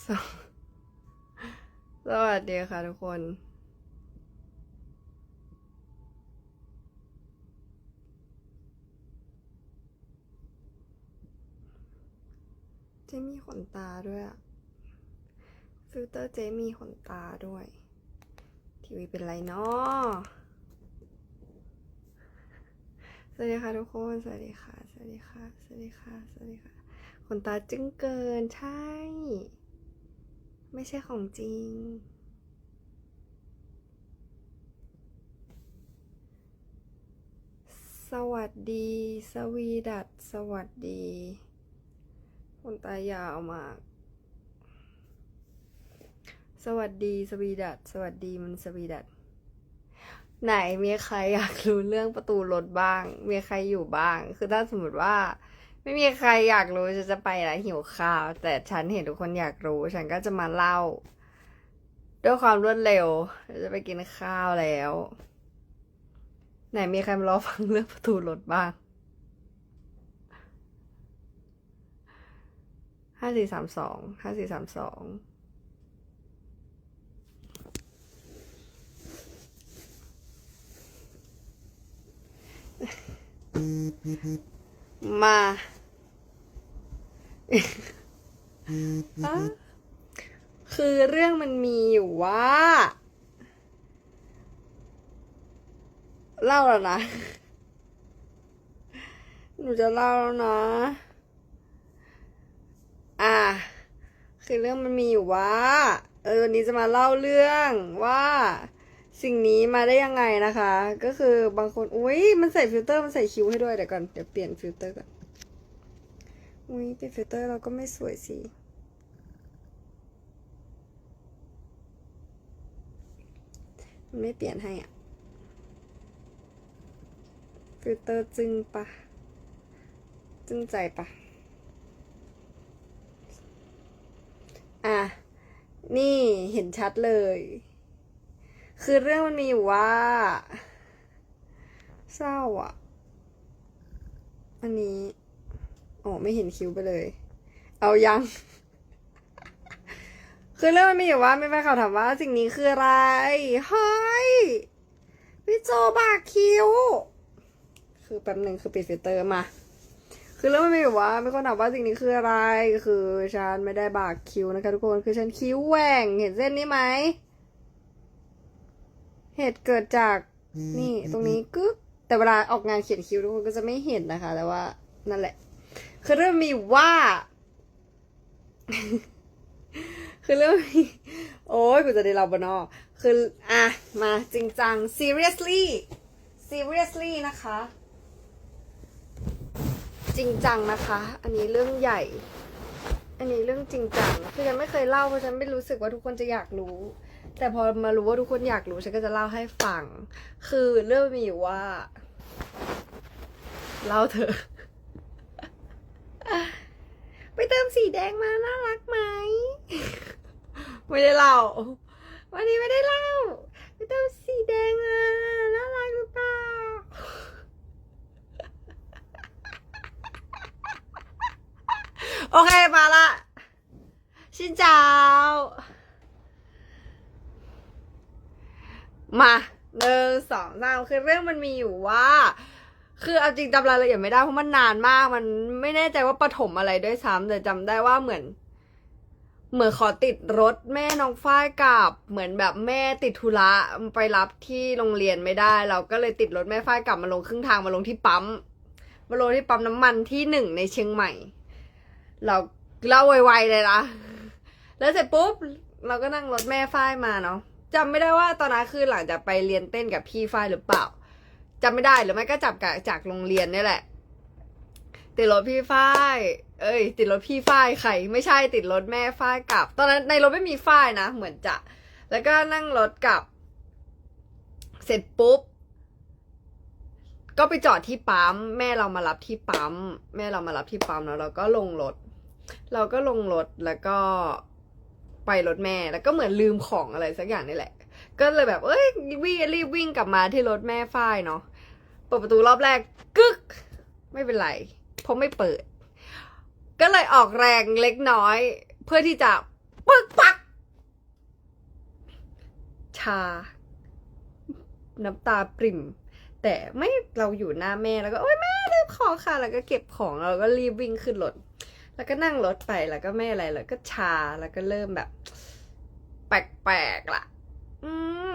สวสวัสดีค่ะทุกคน เจมีขนตาด้วยอะฟิลเตอร์เจมีขนตาด้วย ทีวีเป็นไรเนาะสวัสดีค่ะทุกคน สวัสดีค่ะ สวัสดีค่ะ สวัสดีค่ะ สวัสดีค่ะ ขนตาจึ้งเกินใช่ ไม่ใช่ของจริง สวัสดี สวีดัตสวัสดีขนตายาวมาก สวัสดีสวีดัตสวัสดีมันสวีดัตไหนมีใครอยากรู้เรื่องประตูรถบ้าง มีใครอยู่บ้าง คือถ้าสมมติว่า ไม่มีใครอยากรู้จะจะไปแล้วหิวข้าว แต่ฉันเห็นทุกคนอยากรู้ ฉันก็จะมาเล่า ด้วยความรวดเร็วจะไปกินข้าวแล้ว ไหนมีใครมารอฟังเรื่องประตูรถบ้างห้าสี่สามสองห้าสี่สามสองม มา คือเรื่องมันมีอยู่ว่า เล่าแล้วนะ หนูจะเล่าแล้วนะ อะ คือเรื่องมันมีอยู่ว่า เออวันนี้จะมาเล่าเรื่องว่า สิ่งนี้มาได้ยังไงนะคะ ก็คือบางคนอุ้ยมันใส่ฟิลเตอร์มันใส่คิ้วให้ด้วยเดี๋ยวก่อนเดี๋ยวเปลี่ยนฟิลเตอร์ก่อนอุ้ยเปลี่ยนฟิลเตอร์เราก็ไม่สวยสิมันไม่เปลี่ยนให้อะฟิลเตอร์จึงปะจึงใจปะอะ นี่เห็นชัดเลย คือเรื่องมันมีอยู่ว่า เศร้าอะ อันนี้อ๋ไม่เห็นคิ้วไปเลย เอายัง คือเรื่องมันมีอยู่ว่าไมีแฟนข่าถามว่าสิ่งนี้คืออะไร เฮ้ย พี่โจบากคิ้ว คือแป๊บหนึ่งคือปิดฟิลเตอร์มา คือเรื่องมันมีอยู่ว่าไมีคนถามว่าสิ่งนี้คืออะไร คือฉันไม่ได้บากคิ้วนะคะทุกคน คือฉันคิ้วแหว่ง เห็นเส้นนี้ไหม เหตุเกิดจากนี่ตรงนี้กึ๊กแต่เวลาออกงานเขียนคิ้วทุกคนก็จะไม่เห็นนะคะ แต่ว่านั่นแหละ คือเรื่องมีอยู่ว่า คือเรื่องมีโอ้ยกูจะได้เราบนอคืออะมาจริงจัง seriously seriously นะคะ จริงจังนะคะ อันนี้เรื่องใหญ่ อันนี้เรื่องจริงจัง คือฉันไม่เคยเล่าเพราะฉันไม่รู้สึกว่าทุกคนจะอยากรู้ แต่พอมารู้ว่าทุกคนอยากรู้ฉันก็จะเล่าให้ฟัง คือเรื่องมีอยู่ว่า เล่าเถอะ ไปเติมสีแดงมาน่ารักไหม ไม่ได้เล่า วันนี้ไม่ได้เล่า ไปเติมสีแดงมาน่ารักหรือเปล่าโอเคมาละชินเจ้า มาหนึ่งสองสามคือเรื่องมันมีอยู่ว่า คือเอาจริงจำรายละเอียดไม่ได้เพราะมันนานมากมันไม่แน่ใจว่าปฐมอะไรด้วยซ้ำแต่จำได้ว่าเหมือน เหมือนขอติดรถแม่น้องฝ้ายกลับ เหมือนแบบแม่ติดธุระไปรับที่โรงเรียนไม่ได้ เราก็เลยติดรถแม่ฝ้ายกลับมาลงครึ่งทางมาลงที่ปั๊มมาลงที่ปั๊มน้ำมันที่หนึ่งในเชียงใหม่ เราเล่าไวๆเลยนะแล้วเสร็จปุ๊บ เราก็นั่งรถแม่ฝ้ายมาเนาะ จำไม่ได้ว่าตอนนั้นคือหลังจากไปเรียนเต้นกับพี่ฝ้ายหรือเปล่าจำไม่ได้หรือไม่ก็จับกับจากโรงเรียนนี่แหละ ติดรถพี่ฝ้าย เอ้ย ติดรถพี่ฝ้ายใครไม่ใช่ติดรถแม่ฝ้ายกลับ ตอนนั้นในรถไม่มีฝ้ายนะเหมือนจะ แล้วก็นั่งรถกลับ เสร็จปุ๊บก็ไปจอดที่ปั๊มแม่เรามารับที่ปั๊มแม่เรามารับที่ปั๊มแล้วเราก็ลงรถ เราก็ลงรถแล้วก็ ไปรถแม่ แล้วก็เหมือนลืมของอะไรสักอย่างนี่แหละ ก็เลยแบบ เอ้ยวิ่งรีบวิ่งกลับมาที่รถแม่ฝ้ายเนาะเปิดประตูรอบแรกกึก ไม่เป็นไร เพราะไม่เปิด ก็เลยออกแรงเล็กน้อย เพื่อที่จะปึกปัก ชา น้ำตาปริ่ม แต่ไม่เราอยู่หน้าแม่แล้วก็โอ๊ยแม่ลืมของค่ะ แล้วก็เก็บของเราก็รีบวิ่งขึ้นรถ แล้วก็นั่งรถไปแล้วก็ไม่อะไรแล้วก็ชาแล้วก็เริ่มแบบ แปลกๆล่ะ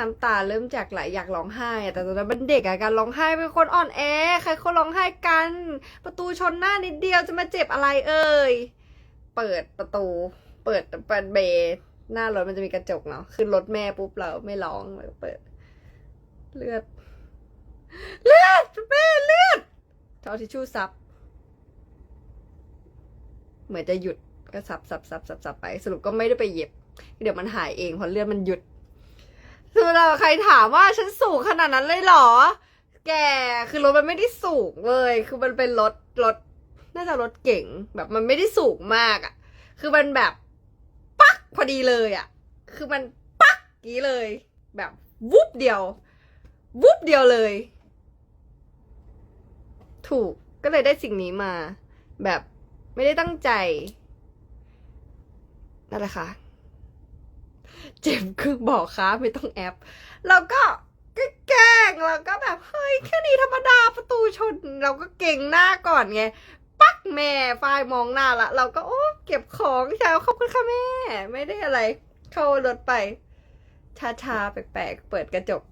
น้ำตาเริ่มจากไหลอยากร้องไห้ แต่ตอนนั้นเป็นเด็กอะการร้องไห้เป็นคนอ่อนแอใครคนร้องไห้กัน ประตูชนหน้านิดเดียวจะมาเจ็บอะไรเอ่ยเปิดประตู เปิดเปิดเบย์หน้ารถมันจะมีกระจกเนาะขึ้นรถแม่ปุ๊บเราไม่ร้องเราเปิด เลือด เลือดแม่เลือดเอาทิชชู่ซับ เหมือนจะหยุดก็สับสับสับสับสับไป สรุปก็ไม่ได้ไปเย็บ เดี๋ยวมันหายเองเพราะเลือดมันหยุดสมมติเราใครถามว่าฉันสูงขนาดนั้นเลยเหรอ แกคือรถมันไม่ได้สูงเลย คือมันเป็นรถรถน่าจะรถเก๋งแบบมันไม่ได้สูงมากอะ่ะ คือมันแบบปักพอดีเลยอะ่ะ คือมันปักกี้เลย แบบวุบเดียว วุบเดียวเลย ถูกก็เลยได้สิ่งนี้มา แบบ ไม่ได้ตั้งใจ นั่นแหละค่ะ เจ็บคือบอกค้าไม่ต้องแอป แล้วก็แกล้งแล้วก็แบบ เฮ้ย แค่นี้ธรรมดาประตูชน เราก็เก่งหน้าก่อนไง ปักแม่ฝ้ายมองหน้าละ เราก็โอ้เก็บของชาวขอบคุณค่ะแม่ ไม่ได้อะไร เข้ารถไปชาๆแปลกๆ เปิดกระจก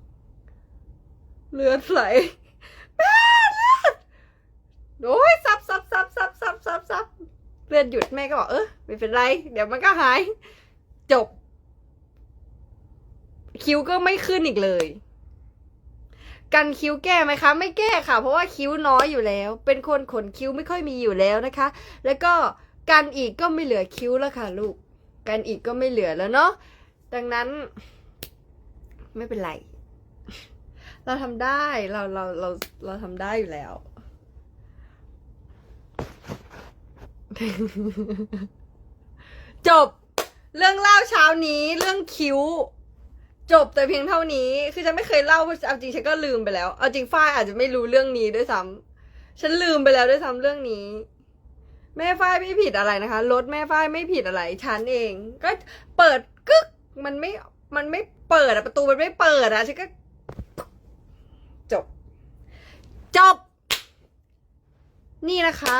เลือดไหล โอ้ยซับซับซับซับซับซับซับเลือดหยุดแม่ก็บอกเออไม่เป็นไร เดี๋ยวมันก็หาย จบ คิ้วก็ไม่ขึ้นอีกเลย กันคิ้วแก้ไหมคะ ไม่แก้ค่ะ เพราะว่าคิ้วน้อยอยู่แล้ว เป็นคนขนคิ้วไม่ค่อยมีอยู่แล้วนะคะ แล้วก็กันอีกก็ไม่เหลือคิ้วแล้วค่ะ ลูก กันอีกก็ไม่เหลือแล้วเนาะดังนั้น ไม่เป็นไร เราทำได้เราเราเราเราทำได้อยู่แล้ว จบ เรื่องเล่าเช้านี้เรื่องคิ้ว จบแต่เพียงเท่านี้ คือฉันไม่เคยเล่าเอาจริงฉันก็ลืมไปแล้ว เอาจริงฝ้ายอาจจะไม่รู้เรื่องนี้ด้วยซ้ำฉันลืมไปแล้วด้วยซ้ำเรื่องนี้ แม่ฝ้ายไม่ผิดอะไรนะคะรถแม่ฝ้ายไม่ผิดอะไรฉันเอง ก็เปิดกึกมันไม่มันไม่เปิดอะประตูมันไม่เปิดอะฉันก็ จบ จบ นี่นะคะ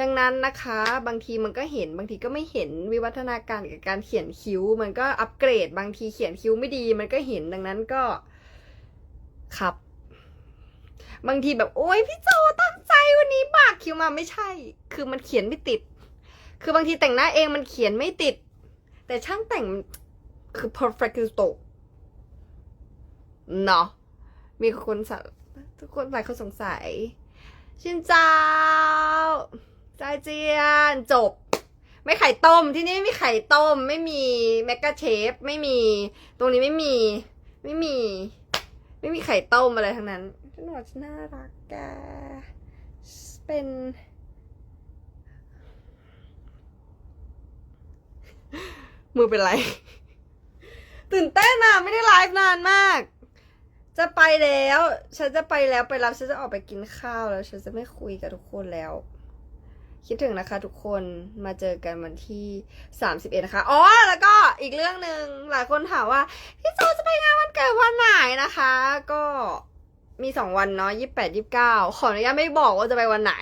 ดังนั้นนะคะบางทีมันก็เห็นบางทีก็ไม่เห็นวิวัฒนาการกับการเขียนคิ้ว มันก็อัปเกรด บางทีเขียนคิ้วไม่ดี มันก็เห็นดังนั้นก็ครับ บางทีแบบโอ๊ยพี่โจตั้งใจวันนี้บากคิ้วมาไม่ใช่ คือมันเขียนไม่ติด คือบางทีแต่งหน้าเองมันเขียนไม่ติด แต่ช่างแต่งคือ perfecto เนาะมีคนสทุกคนหลายคนสงสัยชินเจ้า จาเจียนจบ ไม่ไข่ต้มที่นี่ไม่มีไข่ต้ม ไม่มีแมกกาเชฟไม่มี ตรงนี้ไม่มี ไม่มี ไม่มีไข่ต้มอะไรทั้งนั้นฉันบอกฉันน่ารักแกเป็นมือเป็นไร ตื่นเต้นอะไม่ได้ไลฟ์นานมาก จะไปแล้ว ฉันจะไปแล้วไปรับฉันจะออกไปกินข้าวแล้ว ฉันจะไม่คุยกับทุกคนแล้ว คิดถึงนะคะทุกคนมาเจอกันวันที่ 31 นะคะ อ๋อ แล้วก็อีกเรื่องหนึ่งหลายคนถามว่า พี่โจจะไปงานวันเกิดวันไหนนะคะ ก็มีสองวันเนาะ28 29 ขออนุญาตไม่บอกว่าจะไปวันไหน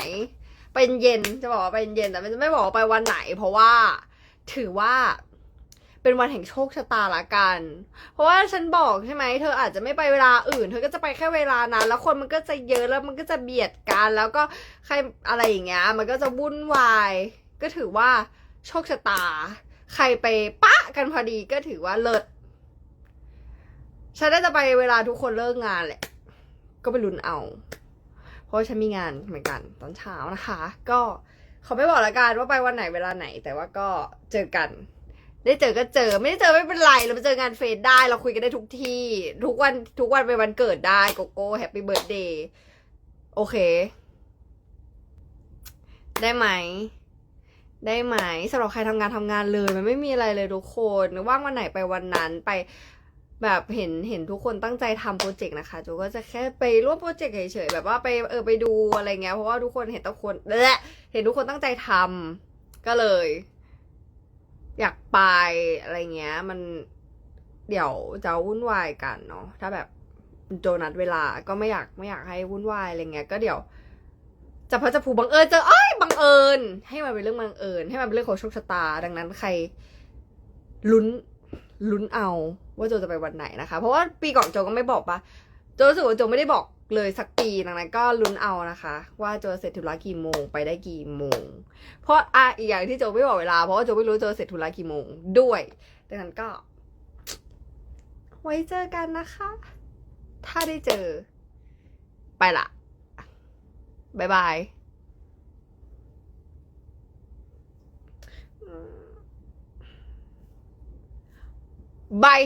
เป็นเย็นจะบอกว่าเป็นเย็นแต่ไม่ไม่บอกว่าไปวันไหน เพราะว่าถือว่า เป็นวันแห่งโชคชะตาละกัน เพราะว่าฉันบอกใช่ไหมเธออาจจะไม่ไปเวลาอื่น เธอก็จะไปแค่เวลานั้น แล้วคนมันก็จะเยอะแล้วมันก็จะเบียดกัน แล้วก็ใครอะไรอย่างเงี้ย มันก็จะวุ่นวาย ก็ถือว่าโชคชะตา ใครไปปะกันพอดีก็ถือว่าเลิศ ฉันน่าจะไปเวลาทุกคนเลิกงานแหละ ก็ไปลุ้นเอา เพราะฉันมีงานเหมือนกันตอนเช้านะคะ ก็เขาไม่บอกละกันว่าไปวันไหนเวลาไหน แต่ว่าก็เจอกัน ได้เจอก็เจอไม่ได้เจอไม่เป็นไร เราไปเจองานเฟซได้เราคุยกันได้ทุกที่ ทุกวันทุกวันเป็นวันเกิดได้โกโก้แฮปปี้เบิร์ดเดย์โอเค ได้ไหม ได้ไหมสำหรับใครทำงานทำงานเลย มันไม่มีอะไรเลยทุกคนว่างวันไหนไปวันนั้นไปแบบเห็นเห็นทุกคนตั้งใจทำโปรเจกต์นะคะจูก็จะแค่ไปร่วมโปรเจกต์เฉยๆแบบว่าไปเออไปดูอะไรเงี้ยเพราะว่าทุกคนเห็นทุกคนและเห็นทุกคนตั้งใจทำก็เลย อยากไปอะไรเงี้ย มันเดี๋ยวจะวุ่นวายกันเนาะถ้าแบบโจนัดเวลาก็ไม่อยากไม่อยากให้วุ่นวายอะไรเงี้ยก็เดี๋ยวจะพระจะผูบังเอิญเจอเอ้ยบังเอิญ ให้มันเป็นเรื่องบังเอิญให้มันเป็นเรื่องของโชคชะตา ดังนั้นใครลุ้นลุ้นเอาว่าโจจะไปวันไหนนะคะ เพราะว่าปีก่อนโจก็ไม่บอกปะโจรู้สึกว่าโจไม่ได้บอกเลยสักปีดังนั้นก็ลุ้นเอานะคะ ว่าโจเสร็จธุระกี่โมงไปได้กี่โมง เพราะอะอีกอย่างที่โจไม่บอกเวลาเพราะว่าโจไม่รู้โจเสร็จธุระกี่โมงด้วยดังนั้นก็ ไว้เจอกันนะคะ ถ้าได้เจอ ไปละบายบายบาย